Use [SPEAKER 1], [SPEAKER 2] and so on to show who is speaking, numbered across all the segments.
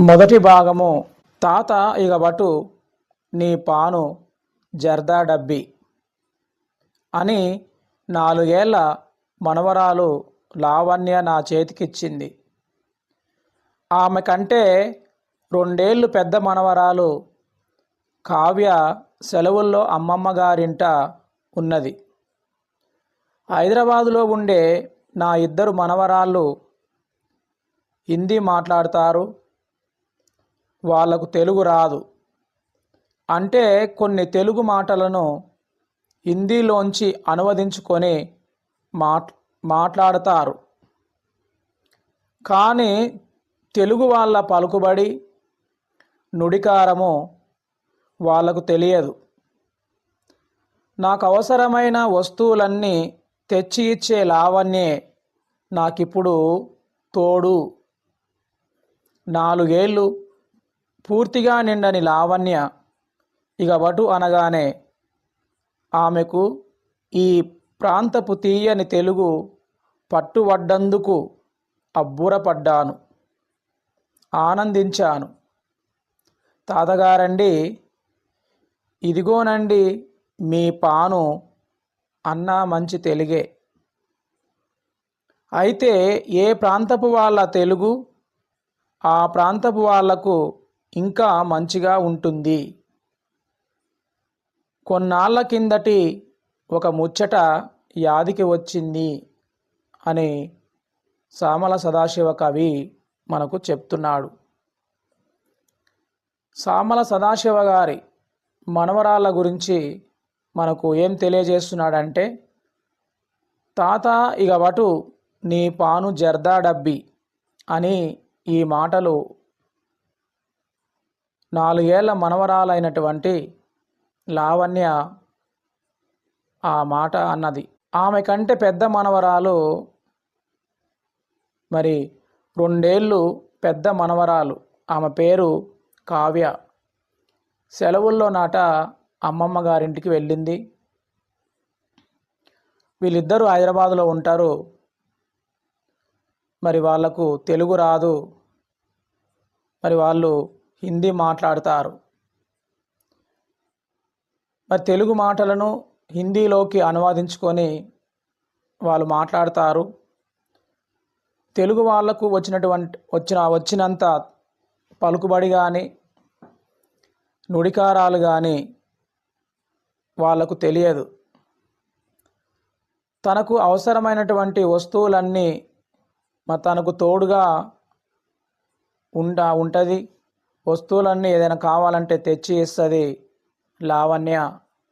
[SPEAKER 1] మొదటి భాగము తాత ఇగబటు నీ పాను జర్దా డబ్బి అని నాలుగేళ్ళ మనవరాలు లావణ్య నా చేతికిచ్చింది. ఆమె కంటే రెండేళ్ళు పెద్ద మనవరాలు కావ్య సెలవుల్లో అమ్మమ్మ గారింట ఉన్నది. హైదరాబాదులో ఉండే నా ఇద్దరు మనవరాళ్ళు హిందీ మాట్లాడతారు. వాళ్ళకు తెలుగు రాదు. అంటే కొన్ని తెలుగు మాటలను హిందీలోంచి అనువదించుకొని మాట్ మాట్లాడతారు. కానీ తెలుగు వాళ్ళ పలుకుబడి నుడికారము వాళ్ళకు తెలియదు. నాకు అవసరమైన వస్తువులన్నీ తెచ్చి ఇచ్చే లావణ్యే నాకిప్పుడు తోడు. నాలుగేళ్ళు పూర్తిగా నిండని లావణ్య ఇక వటు అనగానే ఆమెకు ఈ ప్రాంతపు తీయని తెలుగు పట్టుబడ్డందుకు అబ్బురపడ్డాను. ఆనందించాను. తాతగారండి ఇదిగోనండి మీ పాను అన్న మంచి తెలుగే. అయితే ఏ ప్రాంతపు వాళ్ళ తెలుగు? ఆ ప్రాంతపు వాళ్ళకు ఇంకా మంచిగా ఉంటుంది. కొన్నాళ్ళ కిందటి ఒక ముచ్చట యాదికి వచ్చింది అని సామల సదాశివ కవి మనకు చెప్తున్నాడు. సామల సదాశివ గారి మనవరాళ్ళ గురించి మనకు ఏం తెలియజేస్తున్నాడంటే తాత ఇగవటు నీ పాను జర్దా డబ్బి అని ఈ మాటలు నాలుగేళ్ళ మనవరాలైనటువంటి లావణ్య ఆ మాట అన్నది. ఆమె కంటే పెద్ద మనవరాలు మరి రెండేళ్ళు పెద్ద మనవరాలు. ఆమె పేరు కావ్య. సెలవుల్లో నాట అమ్మమ్మ గారింటికి వెళ్ళింది. వీళ్ళిద్దరూ హైదరాబాదులో ఉంటారు. మరి వాళ్ళకు తెలుగు రాదు. మరి వాళ్ళు హిందీ మాట్లాడతారు. మరి తెలుగు మాటలను హిందీలోకి అనువాదించుకొని వాళ్ళు మాట్లాడతారు. తెలుగు వాళ్ళకు వచ్చినటువంటి వచ్చిన వచ్చినంత పలుకుబడి కానీ నుడికారాలు కానీ వాళ్ళకు తెలియదు. తనకు అవసరమైనటువంటి వస్తువులన్నీ మరి తనకు తోడుగా ఉండ ఉంటుంది. వస్తువులన్నీ ఏదైనా కావాలంటే తెచ్చి ఇస్తుంది లావణ్య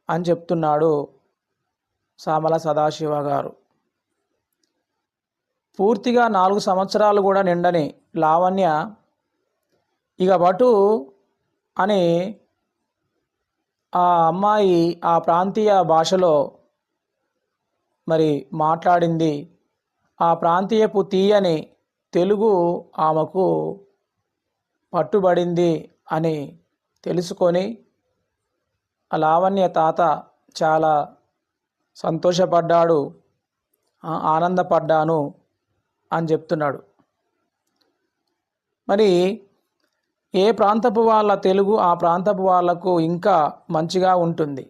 [SPEAKER 1] అని చెప్తున్నాడు సామల సదాశివ గారు. పూర్తిగా నాలుగు సంవత్సరాలు కూడా నిండని లావణ్య ఇక బటు అని ఆ అమ్మాయి ఆ ప్రాంతీయ భాషలో మరి మాట్లాడింది. ఆ ప్రాంతీయపు తీయని తెలుగు ఆమెకు పట్టుబడింది అని తెలుసుకొని ఆ లావణ్య తాత చాలా సంతోషపడ్డాడు. ఆనందపడ్డాను అని చెప్తున్నాడు. మరి ఏ ప్రాంతపు వాళ్ళ తెలుగు ఆ ప్రాంతపు వాళ్ళకు ఇంకా మంచిగా ఉంటుంది.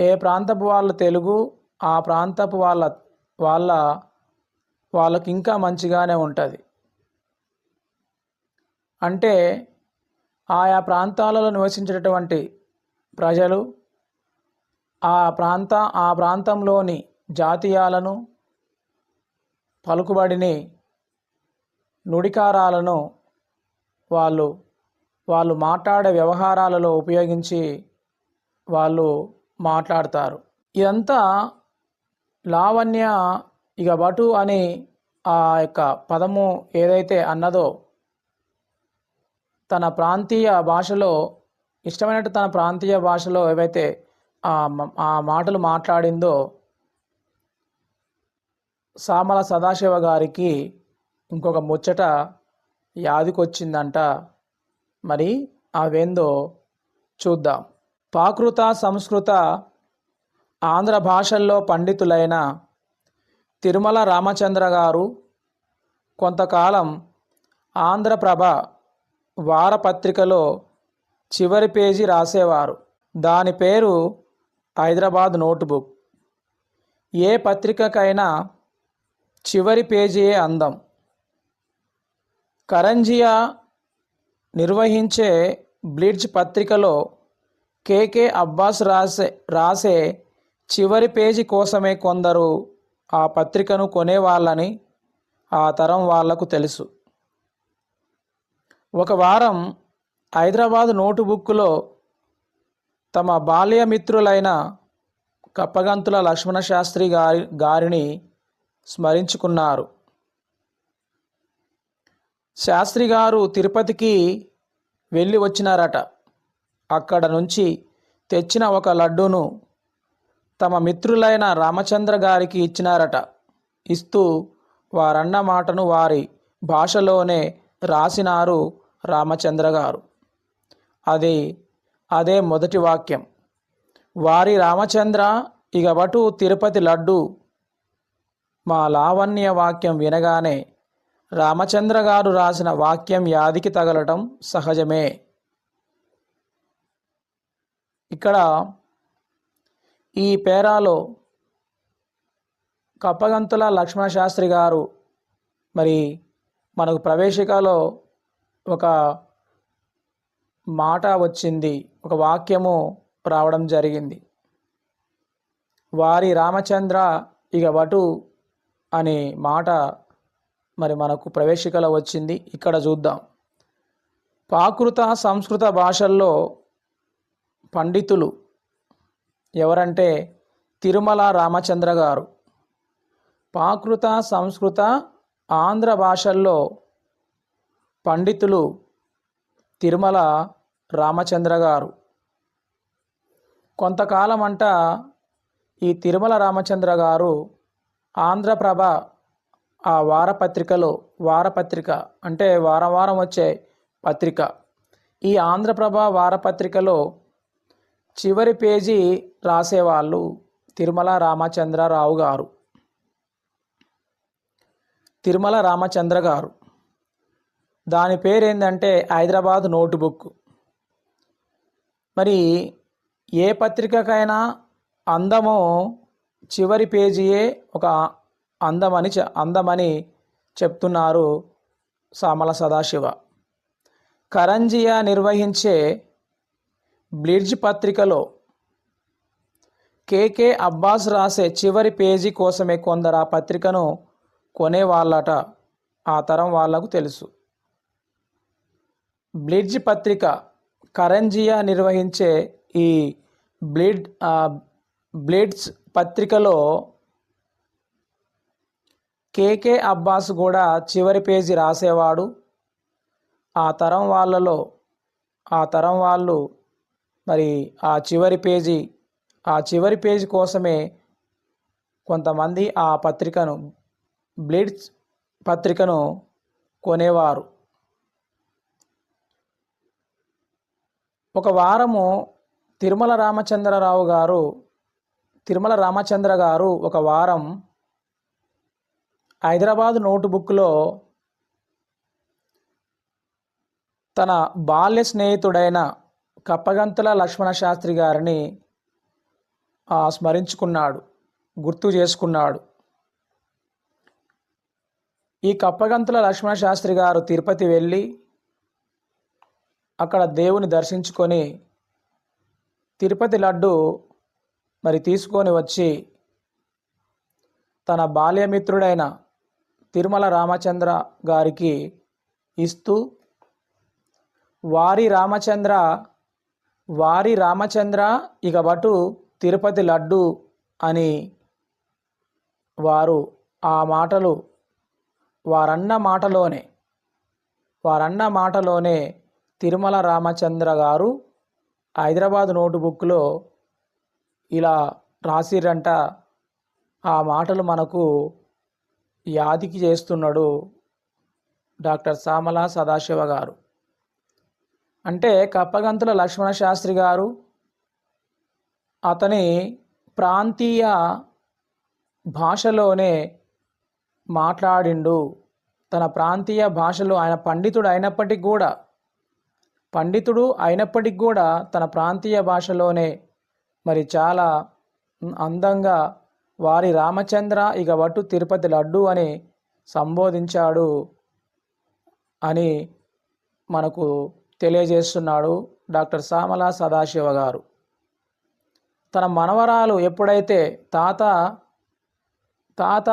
[SPEAKER 1] ఏ ప్రాంతపు వాళ్ళ తెలుగు ఆ ప్రాంతపు వాళ్ళ వాళ్ళ వాళ్ళకి ఇంకా మంచిగానే ఉంటుంది. అంటే ఆయా ప్రాంతాలలో నివసించేటటువంటి ప్రజలు ఆ ప్రాంత ఆ ప్రాంతంలోని జాతీయాలను పలుకుబడిని నుడికారాలను వాళ్ళు వాళ్ళు మాట్లాడే వ్యవహారాలలో ఉపయోగించి వాళ్ళు మాట్లాడతారు. ఇదంతా లావణ్య ఇక బటు అని ఆ యొక్క పదము ఏదైతే అన్నదో తన ప్రాంతీయ భాషలో ఇష్టమైనట్టు తన ప్రాంతీయ భాషలో ఏవైతే ఆ ఆ మాటలు మాట్లాడిందో సామల సదాశివ గారికి ఇంకొక ముచ్చట యాదికొచ్చిందంట. మరి అవేందో చూద్దాం. ప్రాకృత సంస్కృత ఆంధ్ర భాషల్లో పండితులైన తిరుమల రామచంద్ర గారు కొంతకాలం ఆంధ్రప్రభ వారపత్రికలో చివరి పేజీ రాసేవారు. దాని పేరు హైదరాబాద్ నోట్బుక్. ఏ పత్రికకైనా చివరి పేజీయే అందం. కరంజియా నిర్వహించే బ్లిడ్జ్ పత్రికలో కేకే అబ్బాస్ రాసే రాసే చివరి పేజీ కోసమే కొందరు ఆ పత్రికను కొనేవాళ్ళని ఆ తరం వాళ్ళకు తెలుసు. ఒక వారం హైదరాబాద్ నోటుబుక్లో తమ బాల్యమిత్రులైన కప్పగంతుల లక్ష్మణ శాస్త్రి గారి గారిని స్మరించుకున్నారు. శాస్త్రి గారు తిరుపతికి వెళ్ళి వచ్చినారట. అక్కడ నుంచి తెచ్చిన ఒక లడ్డూను తమ మిత్రులైన రామచంద్ర గారికి ఇచ్చినారట. ఇస్తూ వారన్న మాటను వారి భాషలోనే రాసినారు రామచంద్ర గారు. అది అదే మొదటి వాక్యం. వారి రామచంద్ర ఇగబటు తిరుపతి లడ్డు. మా లావణ్య వాక్యం వినగానే రామచంద్ర గారు రాసిన వాక్యం యాదికి తగలటం సహజమే. ఇక్కడ ఈ పేరాలో కప్పగంతుల లక్ష్మణ శాస్త్రి గారు మరి మనకు ప్రవేశికలో ఒక మాట వచ్చింది ఒక వాక్యము రావడం జరిగింది. వారి రామచంద్ర ఇక వటు అనే మాట మరి మనకు ప్రవేశికలో వచ్చింది. ఇక్కడ చూద్దాం. ప్రాకృత సంస్కృత భాషల్లో పండితులు ఎవరంటే తిరుమల రామచంద్ర గారు. ప్రాకృత సంస్కృత ఆంధ్ర భాషల్లో పండితులు తిరుమల రామచంద్ర గారు. కొంతకాలం అంట ఈ తిరుమల రామచంద్ర గారు ఆంధ్రప్రభ ఆ వారపత్రికలో వారపత్రిక అంటే వారం వారం వచ్చే పత్రిక. ఈ ఆంధ్రప్రభ వారపత్రికలో చివరి పేజీ రాసేవాళ్ళు తిరుమల రామచంద్రరావు గారు. తిరుమల రామచంద్ర గారు. దాని పేరేందంటే హైదరాబాద్ నోటుబుక్. మరి ఏ పత్రికకైనా అందము చివరి పేజీయే ఒక అందమని అందమని చెప్తున్నారు సామల సదాశివ. కరంజియా నిర్వహించే బ్లిడ్జ్ పత్రికలో కేకే అబ్బాస్ రాసే చివరి పేజీ కోసమే కొందరు ఆ పత్రికను కొనేవాళ్ళట. ఆ తరం వాళ్ళకు తెలుసు. బ్లిడ్జ్ పత్రిక కరంజియా నిర్వహించే ఈ బ్లిడ్ బ్లిడ్స్ పత్రికలో కేకే అబ్బాస్ కూడా చివరి పేజీ రాసేవాడు. ఆ తరం వాళ్ళలో ఆ తరం వాళ్ళు మరి ఆ చివరి పేజీ ఆ చివరి పేజీ కోసమే కొంతమంది ఆ పత్రికను బ్లిడ్స్ పత్రికను కొనేవారు. ఒక వారము తిరుమల రామచంద్రరావు గారు తిరుమల రామచంద్ర గారు ఒక వారం హైదరాబాద్ నోటుబుక్లో తన బాల్య స్నేహితుడైన కప్పగంతుల లక్ష్మణ శాస్త్రి గారిని ఆ, స్మరించుకున్నాడు గుర్తు చేసుకున్నాడు. ఈ కప్పగంతుల లక్ష్మణ శాస్త్రి గారు తిరుపతి వెళ్ళి అక్కడ దేవుని దర్శించుకొని తిరుపతి లడ్డు మరి తీసుకొని వచ్చి తన బాల్యమిత్రుడైన తిరుమల రామచంద్ర గారికి ఇస్తూ వారి రామచంద్ర వారి రామచంద్ర ఇక బటు తిరుపతి లడ్డు అని వారు ఆ మాటలు వారన్న మాటలోనే వారన్న మాటలోనే తిరుమల రామచంద్ర గారు హైదరాబాద్ నోటుబుక్లో ఇలా రాసిరంట ఆ మాటలు మనకు యాదికి చేస్తున్నాడు డాక్టర్ సామల సదాశివ గారు. అంటే కప్పగంతుల లక్ష్మణ శాస్త్రి గారు అతని ప్రాంతీయ భాషలోనే మాట్లాడిండు. తన ప్రాంతీయ భాషలో ఆయన పండితుడు అయినప్పటికీ కూడా పండితుడు అయినప్పటికీ కూడా తన ప్రాంతీయ భాషలోనే మరి చాలా అందంగా వారి రామచంద్ర ఇక వటు తిరుపతి లడ్డు అని సంబోధించాడు అని మనకు తెలియజేస్తున్నాడు డాక్టర్ సామల సదాశివ గారు. తన మనవరాలు ఎప్పుడైతే తాత తాత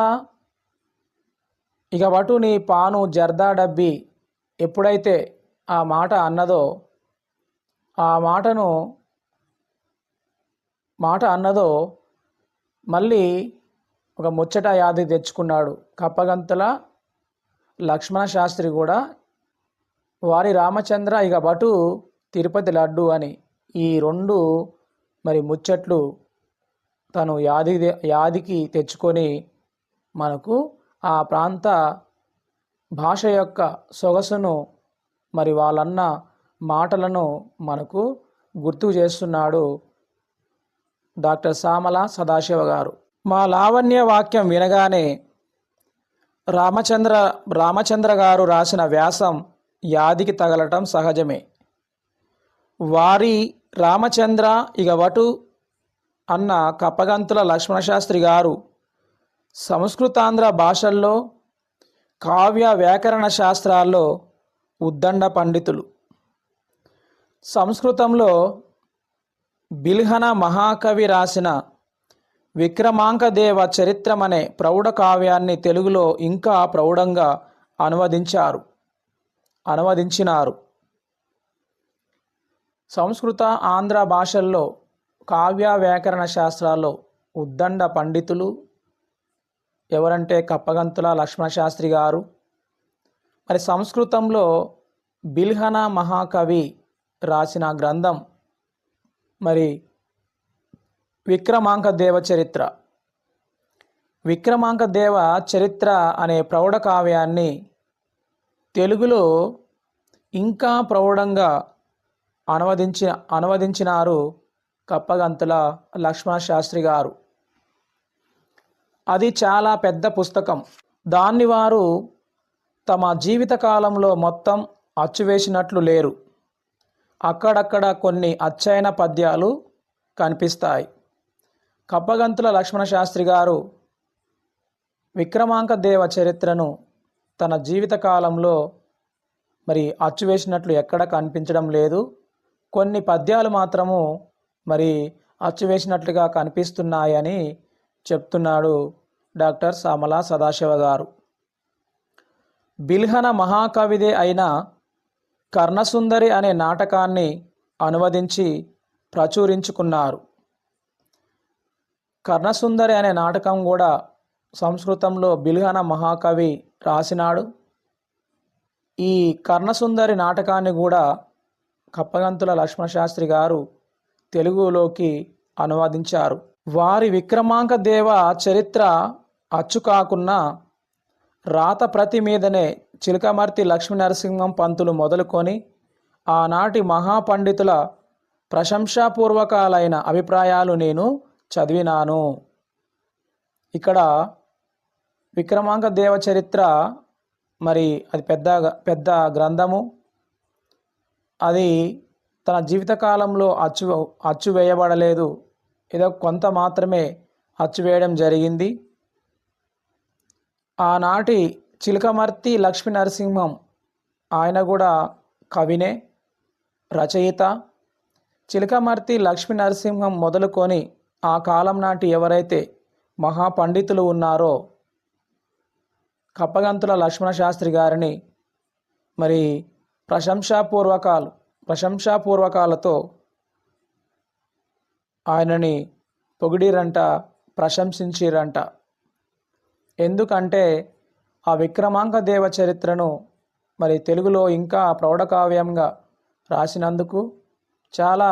[SPEAKER 1] ఇక వటు నీ పాను జర్దా డబ్బి ఎప్పుడైతే ఆ మాట అన్నదో ఆ మాటను మాట అన్నదో మళ్ళీ ఒక ముచ్చట యాది తెచ్చుకున్నాడు. కప్పగంతుల లక్ష్మణ శాస్త్రి కూడా వారి రామచంద్ర ఇక బటు తిరుపతి లడ్డు అని ఈ రెండు మరి ముచ్చట్లు తను యాది యాదికి తెచ్చుకొని మనకు ఆ ప్రాంత భాష యొక్క సొగసును మరి వాళ్ళన్న మాటలను మనకు గుర్తు చేస్తున్నాడు డాక్టర్ సామల సదాశివ గారు. మా లావణ్య వాక్యం వినగానే రామచంద్ర రామచంద్ర గారు రాసిన వ్యాసం యాదికి తగలటం సహజమే. వారి రామచంద్ర ఇగవటు అన్న కప్పగంతుల లక్ష్మణశాస్త్రి గారు సంస్కృతాంధ్ర భాషల్లో కావ్య వ్యాకరణ శాస్త్రాల్లో ఉద్దండ పండితులు. సంస్కృతంలో బిల్హన మహాకవి రాసిన విక్రమాంకదేవ చరిత్రమనే ప్రౌఢ కావ్యాన్ని తెలుగులో ఇంకా ప్రౌఢంగా అనువదించారు. అనువదించినారు. సంస్కృత ఆంధ్ర భాషల్లో కావ్య వ్యాకరణ శాస్త్రాల్లో ఉద్దండ పండితులు ఎవరంటే కప్పగంతుల లక్ష్మణశాస్త్రి గారు మరి సంస్కృతంలో బిల్హన మహాకవి రాసిన గ్రంథం మరి విక్రమాంక దేవ చరిత్ర విక్రమాంక దేవ చరిత్ర అనే ప్రౌఢ కావ్యాన్ని తెలుగులో ఇంకా ప్రౌఢంగా అనువదించిన అనువదించినారు కప్పగంతుల లక్ష్మణ శాస్త్రి గారు. అది చాలా పెద్ద పుస్తకం. దాన్ని వారు తమ జీవితకాలంలో మొత్తం అచ్చువేసినట్లు లేరు. అక్కడక్కడ కొన్ని అచ్చైన పద్యాలు కనిపిస్తాయి. కప్పగంతుల లక్ష్మణ శాస్త్రి గారు విక్రమాంక దేవ చరిత్రను తన జీవితకాలంలో మరి అచ్చువేసినట్లు ఎక్కడ కనిపించడం లేదు. కొన్ని పద్యాలు మాత్రము మరి అచ్చువేసినట్లుగా కనిపిస్తున్నాయని చెప్తున్నాడు డాక్టర్ సామల సదాశివ గారు. బిల్హన మహాకవిదే అయిన కర్ణసుందరి అనే నాటకాన్ని అనువదించి ప్రచురించుకున్నారు. కర్ణసుందరి అనే నాటకం కూడా సంస్కృతంలో బిల్హన మహాకవి రాసినాడు. ఈ కర్ణసుందరి నాటకాన్ని కూడా కప్పగంతుల లక్ష్మణశాస్త్రి గారు తెలుగులోకి అనువదించారు. వారి విక్రమాంక దేవ చరిత్ర అచ్చు కాకున్నా రాత ప్రతి మీదనే చిలకమర్తి లక్ష్మీనరసింహం పంతులు మొదలుకొని ఆనాటి మహాపండితుల ప్రశంసాపూర్వకాలైన అభిప్రాయాలు నేను చదివినాను. ఇక్కడ విక్రమాంక దేవ చరిత్ర మరి అది పెద్ద పెద్ద గ్రంథము. అది తన జీవితకాలంలో అచ్చు అచ్చు వేయబడలేదు. ఏదో కొంత మాత్రమే అచ్చు వేయడం జరిగింది. ఆనాటి చిలకమర్తి లక్ష్మీ నరసింహం ఆయన కూడా కవినే రచయిత. చిలకమర్తి లక్ష్మీ నరసింహం మొదలుకొని ఆ కాలం నాటి ఎవరైతే మహాపండితులు ఉన్నారో కప్పగంతుల లక్ష్మణ శాస్త్రి గారిని మరి ప్రశంసాపూర్వకాలు ప్రశంసాపూర్వకాలతో ఆయనని పొగిడిరంట ప్రశంసించిరంట. ఎందుకంటే ఆ విక్రమాంక దేవ చరిత్రను మరి తెలుగులో ఇంకా ప్రౌఢకావ్యంగా రాసినందుకు చాలా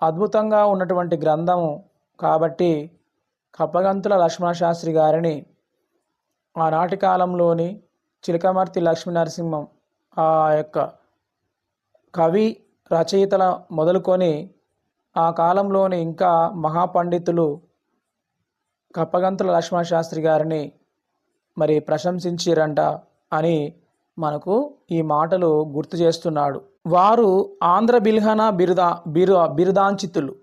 [SPEAKER 1] అద్భుతంగా ఉన్నటువంటి గ్రంథము కాబట్టి కప్పగంతుల లక్ష్మణశాస్త్రి గారిని ఆనాటి కాలంలోని చిలకమర్తి లక్ష్మీ నరసింహం ఆ యొక్క కవి రచయితల మొదలుకొని ఆ కాలంలోని ఇంకా మహాపండితులు కప్పగంతుల లక్ష్మణశాస్త్రి గారిని మరి ప్రశంసించిరంట అని మనకు ఈ మాటలు గుర్తు చేస్తున్నాడు. వారు ఆంధ్ర బిల్హన బిరుదా బిరు బిరుదాంచితులు.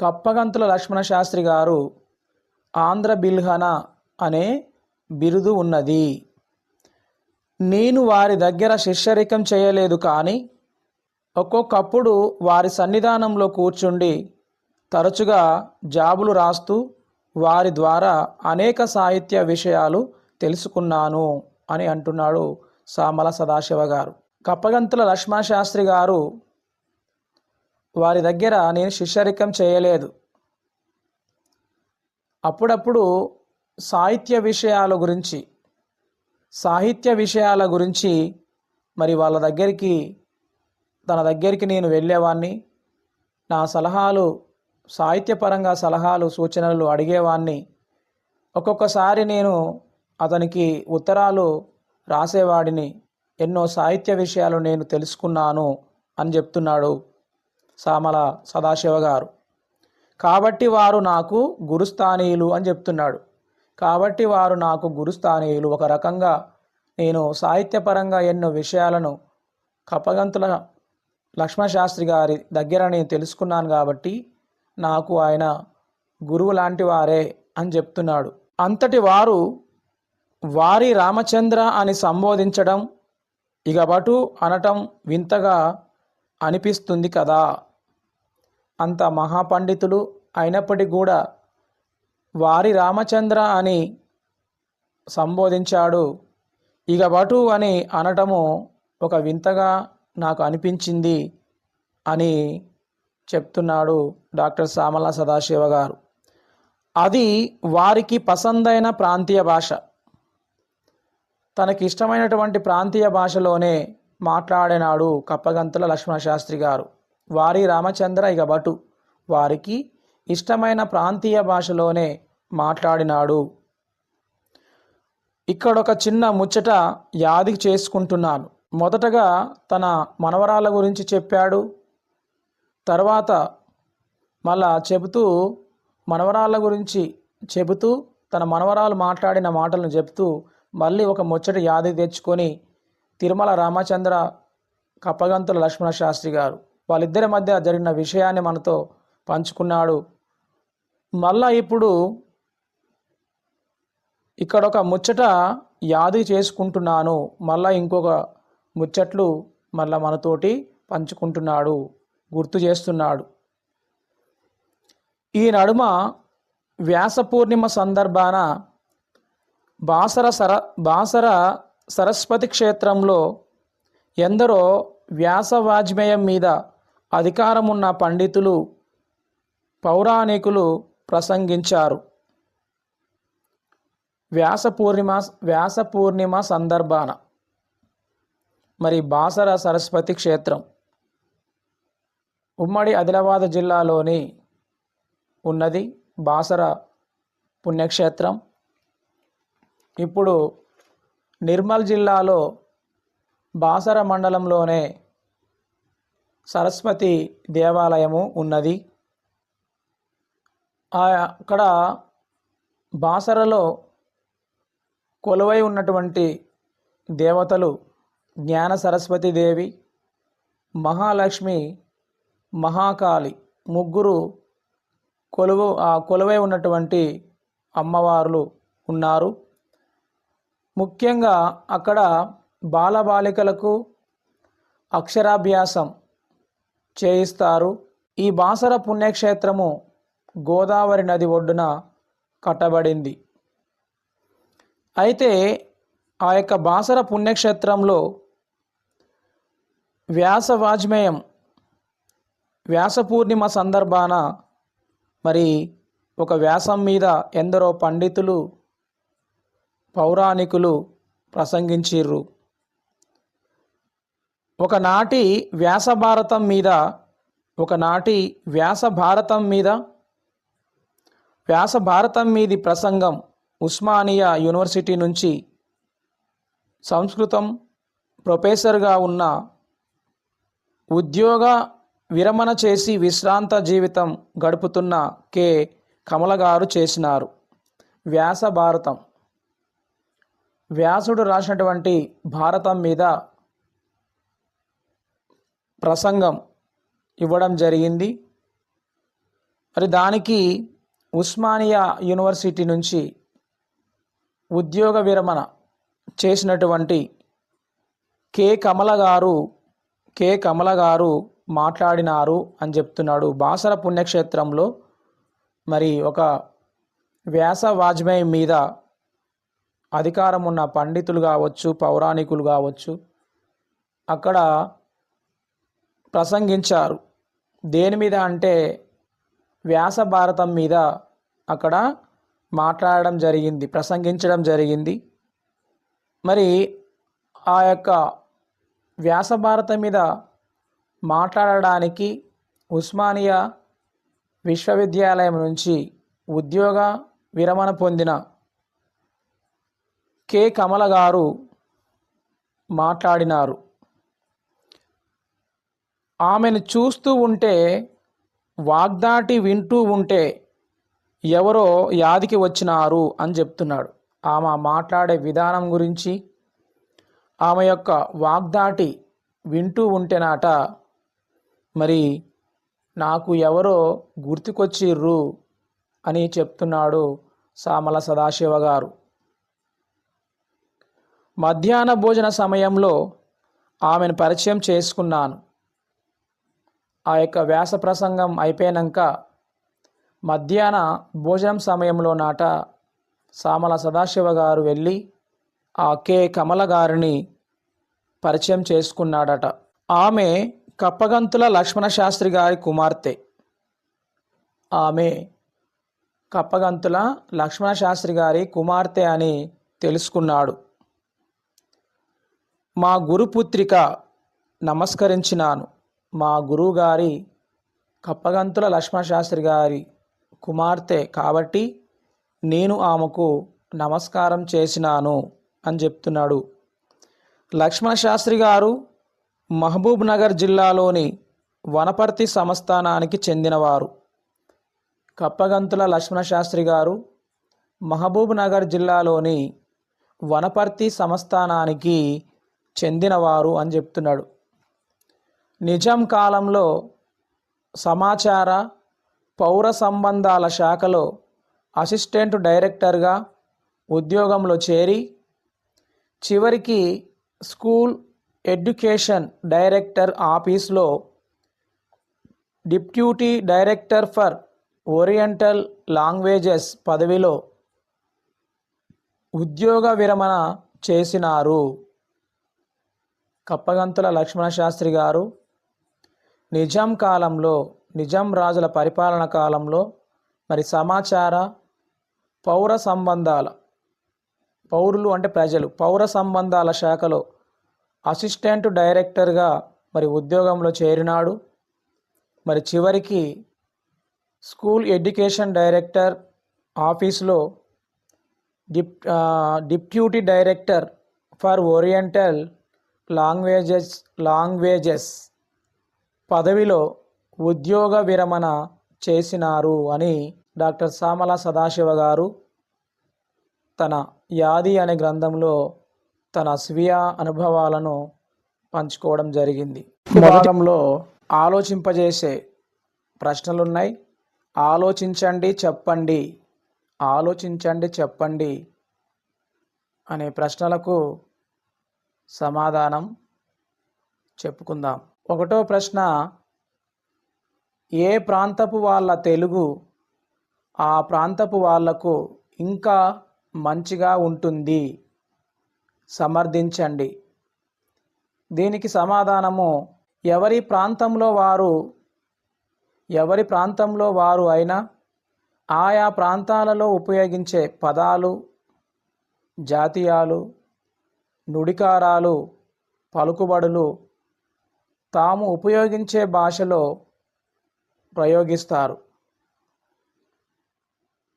[SPEAKER 1] కప్పగంతుల లక్ష్మణ శాస్త్రి గారు ఆంధ్ర బిల్హన అనే బిరుదు ఉన్నది. నేను వారి దగ్గర శిష్యరికం చేయలేదు కానీ ఒక్కొక్కప్పుడు వారి సన్నిధానంలో కూర్చుండి తరచుగా జాబులు రాస్తూ వారి ద్వారా అనేక సాహిత్య విషయాలు తెలుసుకున్నాను అని అంటున్నాడు సామల సదాశివ గారు. కప్పగంతుల లక్ష్మణ శాస్త్రి గారు వారి దగ్గర నేను శిష్యరికం చేయలేదు. అప్పుడప్పుడు సాహిత్య విషయాల గురించి సాహిత్య విషయాల గురించి మరి వాళ్ళ దగ్గరికి తన దగ్గరికి నేను వెళ్ళేవాడిని నా సలహాలు సాహిత్యపరంగా సలహాలు సూచనలు అడిగేవాడిని ఒక్కొక్కసారి నేను అతనికి ఉత్తరాలు రాసేవాడిని. ఎన్నో సాహిత్య విషయాలు నేను తెలుసుకున్నాను అని చెప్తున్నాడు సామల సదాశివ గారు. కాబట్టి వారు నాకు గురుస్థానీయులు అని చెప్తున్నాడు. కాబట్టి వారు నాకు గురుస్థానీయులు. ఒక రకంగా నేను సాహిత్యపరంగా ఎన్నో విషయాలను కపగంతుల లక్ష్మణశాస్త్రి గారి దగ్గర నేను తెలుసుకున్నాను కాబట్టి నాకు ఆయన గురువు లాంటి వారే అని చెప్తున్నాడు. అంతటి వారు వారి రామచంద్ర అని సంబోధించడం ఇగబటు అనటం వింతగా అనిపిస్తుంది కదా. అంత మహాపండితులు అయినప్పటికీ కూడా వారి రామచంద్ర అని సంబోధించాడు. ఇక బటు అని అనటము ఒక వింతగా నాకు అనిపించింది అని చెప్తున్నాడు డాక్టర్ సామల సదాశివ గారు. అది వారికి పసందైన ప్రాంతీయ భాష. తనకి ఇష్టమైనటువంటి ప్రాంతీయ భాషలోనే మాట్లాడినాడు కప్పగంతుల లక్ష్మణ శాస్త్రి గారు. వారి రామచంద్ర ఇక భటు. వారికి ఇష్టమైన ప్రాంతీయ భాషలోనే మాట్లాడినాడు. ఇక్కడ ఒక చిన్న ముచ్చట యాది చేసుకుంటున్నాను. మొదటగా తన మనవరాల గురించి చెప్పాడు. తర్వాత మళ్ళా చెబుతూ మనవరాళ్ళ గురించి చెబుతూ తన మనవరాలు మాట్లాడిన మాటలను చెబుతూ మళ్ళీ ఒక ముచ్చట యాది తెచ్చుకొని తిరుమల రామచంద్ర కప్పగంతుల లక్ష్మణ శాస్త్రి గారు వాళ్ళిద్దరి మధ్య జరిగిన విషయాన్ని మనతో పంచుకున్నాడు. మళ్ళా ఇప్పుడు ఇక్కడ ఒక ముచ్చట యాది చేసుకుంటున్నాను. మళ్ళా ఇంకొక ముచ్చట్లు మళ్ళా మనతోటి పంచుకుంటున్నాడు. గుర్తు చేస్తున్నాడు. ఈ నడుమ వ్యాస పూర్ణిమ సందర్భాన బాసర సర బాసర సరస్వతి క్షేత్రంలో ఎందరో వ్యాస వాజ్మేయం మీద అధికారమున్న పండితులు పౌరాణికులు ప్రసంగించారు. వ్యాస పూర్ణిమ వ్యాస పూర్ణిమ సందర్భాన. మరి బాసర సరస్వతి క్షేత్రం ఉమ్మడి ఆదిలాబాద్ జిల్లాలోని ఉన్నది బాసర పుణ్యక్షేత్రం. ఇప్పుడు నిర్మల్ జిల్లాలో బాసర మండలంలోనే సరస్వతి దేవాలయము ఉన్నది. ఆ అక్కడ బాసరలో కొలువై ఉన్నటువంటి దేవతలు జ్ఞాన సరస్వతి దేవి మహాలక్ష్మి మహాకాళి ముగ్గురు కొలువు ఆ కొలువై ఉన్నటువంటి అమ్మవార్లు ఉన్నారు. ముఖ్యంగా అక్కడ బాలబాలికలకు అక్షరాభ్యాసం చేయిస్తారు. ఈ బాసర పుణ్యక్షేత్రము గోదావరి నది ఒడ్డున కట్టబడింది. అయితే ఆ యొక్క బాసర పుణ్యక్షేత్రంలో వ్యాస వాజ్మేయం వ్యాస పూర్ణిమ సందర్భాన మరి ఒక వ్యాసం మీద ఎందరో పండితులు పౌరాణికులు ప్రసంగించిర్రు. ఒకనాటి వ్యాస భారతం మీద ఒకనాటి వ్యాస భారతం మీద వ్యాస భారతం మీది ప్రసంగం ఉస్మానియా యూనివర్సిటీ నుంచి సంస్కృతం ప్రొఫెసర్గా ఉన్న ఉద్యోగ విరమణ చేసి విశ్రాంత జీవితం గడుపుతున్న కె. కమల గారు చేసినారు. వ్యాస భారతం. వ్యాసుడు రాసినటువంటి భారతం మీద ప్రసంగం ఇవ్వడం జరిగింది. మరి దానికి ఉస్మానియా యూనివర్సిటీ నుంచి ఉద్యోగ విరమణ చేసినటువంటి కె. కమల గారు కె. కమల గారు మాట్లాడినారు అని చెప్తున్నాడు. బాసర పుణ్యక్షేత్రంలో మరి ఒక వ్యాస వాజ్పేయి మీద అధికారం ఉన్న పండితులు కావచ్చు పౌరాణికులు కావచ్చు అక్కడ ప్రసంగించారు. దేని మీద అంటే వ్యాస భారతం మీద అక్కడ మాట్లాడడం జరిగింది ప్రసంగించడం జరిగింది. మరి ఆ యొక్క వ్యాస భారతం మీద మాట్లాడడానికి ఉస్మానియా విశ్వవిద్యాలయం నుంచి ఉద్యోగ విరమణ పొందిన కె. కమల గారు మాట్లాడినారు. ఆమెను చూస్తూ ఉంటే వాగ్దాటి వింటూ ఉంటే ఎవరో యాదికి వచ్చినారు అని చెప్తున్నాడు. ఆమె మాట్లాడే విధానం గురించి ఆమె యొక్క వాగ్దాటి వింటూ ఉంటేనాట మరి నాకు ఎవరో గుర్తుకొచ్చిర్రు అని చెప్తున్నాడు సామల సదాశివ గారు. మధ్యాహ్న భోజన సమయంలో ఆమెను పరిచయం చేసుకున్నాను. ఆ యొక్క వ్యాస ప్రసంగం అయిపోయాక మధ్యాహ్న భోజనం సమయంలో నాట సామల సదాశివ గారు వెళ్ళి ఆ కె. కమల గారిని పరిచయం చేసుకున్నాడట. ఆమె కప్పగంతుల లక్ష్మణ శాస్త్రి గారి కుమార్తె. ఆమె కప్పగంతుల లక్ష్మణ శాస్త్రి గారి కుమార్తె అని తెలుసుకున్నాడు. మా గురుపుత్రిక నమస్కరించినాను. మా గురువుగారి కప్పగంతుల లక్ష్మణ శాస్త్రి గారి కుమార్తె కాబట్టి నేను ఆమెకు నమస్కారం చేసినాను అని చెప్తున్నాడు. లక్ష్మణ శాస్త్రి గారు మహబూబ్ నగర్ జిల్లాలోని వనపర్తి సంస్థానానికి చెందినవారు. కప్పగంతుల లక్ష్మణ శాస్త్రి గారు మహబూబ్ నగర్ జిల్లాలోని వనపర్తి సంస్థానానికి చెందినవారు అని చెప్తున్నాడు. నిజాం కాలంలో సమాచార పౌర సంబంధాల శాఖలో అసిస్టెంట్ డైరెక్టర్గా ఉద్యోగంలో చేరి చివరికి స్కూల్ ఎడ్యుకేషన్ డైరెక్టర్ ఆఫీస్లో deputy director for oriental languages పదవిలో ఉద్యోగ విరమణ చేసినారు. కప్పగంతుల లక్ష్మణ శాస్త్రి గారు నిజాం కాలంలో నిజాం రాజుల పరిపాలన కాలంలో మరి సమాచార పౌర సంబంధాల పౌరులు అంటే ప్రజలు పౌర సంబంధాల శాఖలో అసిస్టెంట్ డైరెక్టర్గా మరి ఉద్యోగంలో చేరినాడు. మరి చివరికి స్కూల్ ఎడ్యుకేషన్ డైరెక్టర్ ఆఫీస్లో dip deputy director for oriental languages languages పదవిలో ఉద్యోగ విరమణ చేసినారు అని డాక్టర్ సామల సదాశివ గారు తన యాది అనే గ్రంథంలో తన స్వీయ అనుభవాలను పంచుకోవడం జరిగింది. భాగంలో ఆలోచింపజేసే ప్రశ్నలున్నాయి. ఆలోచించండి చెప్పండి. ఆలోచించండి చెప్పండి అనే ప్రశ్నలకు సమాధానం చెప్పుకుందాం. ఒకటో ప్రశ్న ఏ ప్రాంతపు వాళ్ళ తెలుగు ఆ ప్రాంతపు వాళ్ళకు ఇంకా మంచిగా ఉంటుంది? సమర్థించండి. దీనికి సమాధానము ఎవరి ప్రాంతంలో వారు ఎవరి ప్రాంతంలో వారు అయినా ఆయా ప్రాంతాలలో ఉపయోగించే పదాలు జాతీయాలు నుడికారాలు పలుకుబడులు తాము ఉపయోగించే భాషలో ప్రయోగిస్తారు.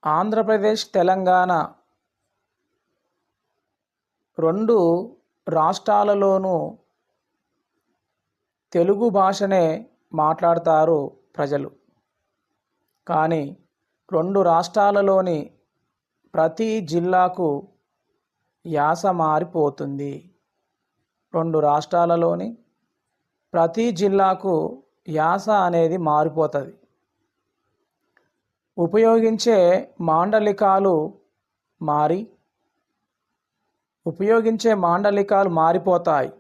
[SPEAKER 1] ఆంధ్రప్రదేశ్ తెలంగాణ రెండు రాష్ట్రాలలోనూ తెలుగు భాషనే మాట్లాడతారు ప్రజలు. కానీ రెండు రాష్ట్రాలలోని ప్రతి జిల్లాకు యాస మారిపోతుంది. రెండు రాష్ట్రాలలోని ప్రతి జిల్లాకు యాస అనేది మారిపోతుంది. ఉపయోగించే మాండలికాలు మారి ఉపయోగించే మాండలికాలు మారిపోతాయి.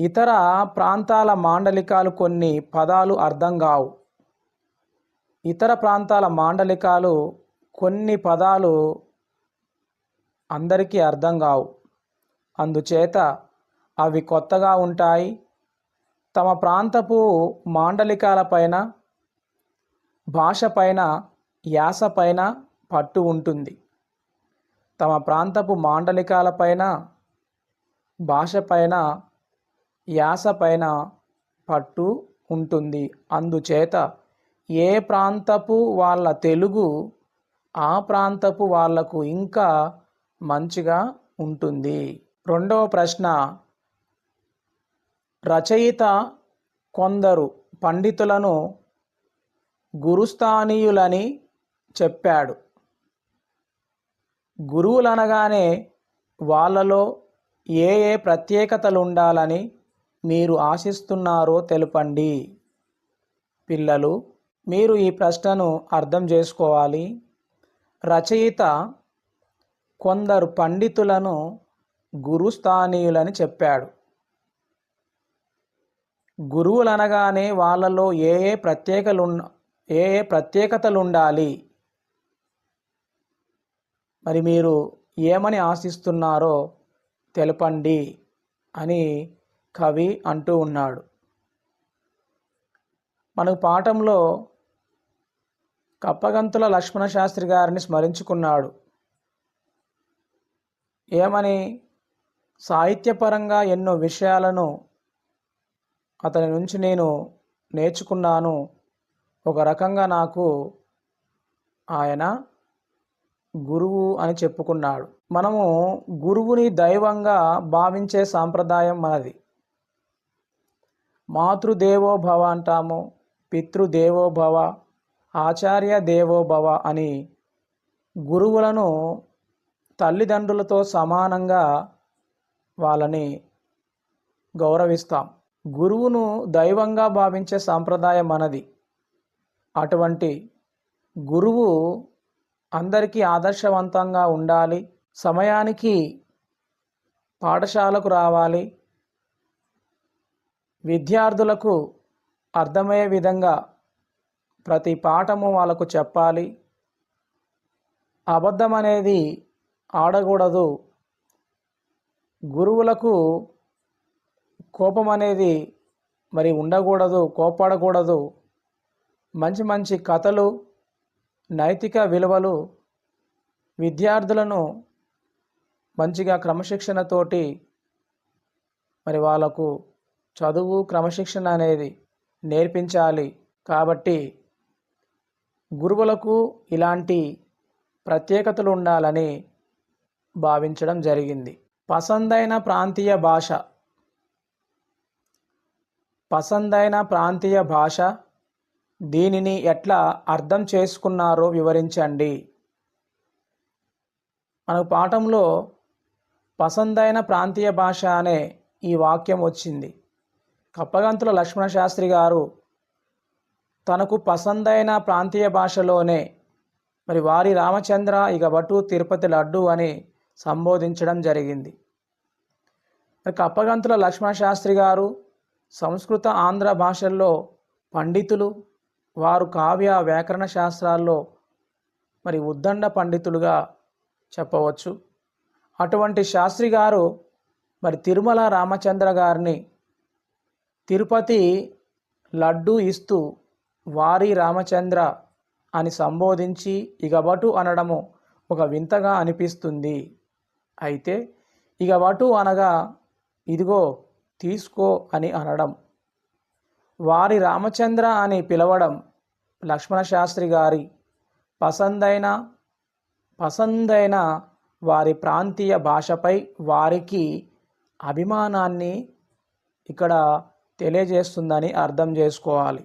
[SPEAKER 1] ఇతర ప్రాంతాల మాండలికాలు కొన్ని పదాలు అర్థం కావు. ఇతర ప్రాంతాల మాండలికాలు కొన్ని పదాలు అందరికీ అర్థం కావు. అందుచేత అవి కొత్తగా ఉంటాయి. తమ ప్రాంతపు మాండలికాలపైన భాష పైన యాస పైన పట్టు ఉంటుంది. తమ ప్రాంతపు మాండలికాలపైన భాషపైన యాసపైన పట్టు ఉంటుంది. అందుచేత ఏ ప్రాంతపు వాళ్ళ తెలుగు ఆ ప్రాంతపు వాళ్ళకు ఇంకా మంచిగా ఉంటుంది. రెండవ ప్రశ్న. రచయిత కొందరు పండితులను గురుస్థానీయులని చెప్పాడు. గురువులు అనగానే వాళ్ళలో ఏ ఏ ప్రత్యేకతలు ఉండాలని మీరు ఆశిస్తున్నారో తెలుపండి. పిల్లలు మీరు ఈ ప్రశ్నను అర్థం చేసుకోవాలి. రచయిత కొందరు పండితులను గురుస్థానీయులని చెప్పాడు. గురువులు అనగానే వాళ్ళలో ఏ ఏ ప్రత్యేకలు ఏ ఏ ప్రత్యేకతలు ఉండాలి మరి మీరు ఏమని ఆశిస్తున్నారో తెలపండి అని కవి అంటూ ఉన్నాడు. మనకు పాఠంలో కప్పగంతుల లక్ష్మణ శాస్త్రి గారిని స్మరించుకున్నాడు. ఏమని? సాహిత్యపరంగా ఎన్నో విషయాలను అతని నుంచి నేను నేర్చుకున్నాను. ఒక రకంగా నాకు ఆయన గురువు అని చెప్పుకున్నాడు. మనము గురువుని దైవంగా భావించే సాంప్రదాయం మనది. మాతృదేవోభవ అంటాము పితృదేవోభవ ఆచార్య దేవోభవ అని గురువులను తల్లిదండ్రులతో సమానంగా వాళ్ళని గౌరవిస్తాం. గురువును దైవంగా భావించే సాంప్రదాయం మనది. అటువంటి గురువు అందరికీ ఆదర్శవంతంగా ఉండాలి. సమయానికి పాఠశాలకు రావాలి. విద్యార్థులకు అర్థమయ్యే విధంగా ప్రతి పాఠము వాళ్ళకు చెప్పాలి. అబద్ధం అనేది ఆడకూడదు. గురువులకు కోపం అనేది మరి ఉండకూడదు కోపాడకూడదు మంచి మంచి కథలు నైతిక విలువలు విద్యార్థులను మంచిగా క్రమశిక్షణతోటి మరి వాళ్ళకు చదువు క్రమశిక్షణ అనేది నేర్పించాలి. కాబట్టి గురువులకు ఇలాంటి ప్రత్యేకతలు ఉండాలని భావించడం జరిగింది. పసందైన ప్రాంతీయ భాష. పసందైన ప్రాంతీయ భాష దీనిని ఎట్లా అర్థం చేసుకున్నారో వివరించండి. మనకు పాఠంలో పసందైన ప్రాంతీయ భాష అనే ఈ వాక్యం వచ్చింది. కప్పగంతుల లక్ష్మణ శాస్త్రి గారు తనకు పసందైన ప్రాంతీయ భాషలోనే మరి వారి రామచంద్ర ఇగబటు తిరుపతి లడ్డు అని సంబోధించడం జరిగింది. మరి కప్పగంతుల లక్ష్మణ శాస్త్రి గారు సంస్కృత ఆంధ్ర భాషల్లో పండితులు వారు కావ్య వ్యాకరణ శాస్త్రాల్లో మరి ఉద్దండ పండితులుగా చెప్పవచ్చు. అటువంటి శాస్త్రి గారు మరి తిరుమల రామచంద్ర గారిని తిరుపతి లడ్డు ఇస్తూ వారి రామచంద్ర అని సంబోధించి ఇగబటు అనడము ఒక వింతగా అనిపిస్తుంది. అయితే ఇగబటు అనగా ఇదిగో తీసుకో అని అనడం. వారి రామచంద్ర అని పిలవడం లక్ష్మణ శాస్త్రి గారి పసందైన పసందైన వారి ప్రాంతీయ భాషపై వారికి అభిమానాన్ని ఇక్కడ తెలియజేస్తుందని అర్థం చేసుకోవాలి.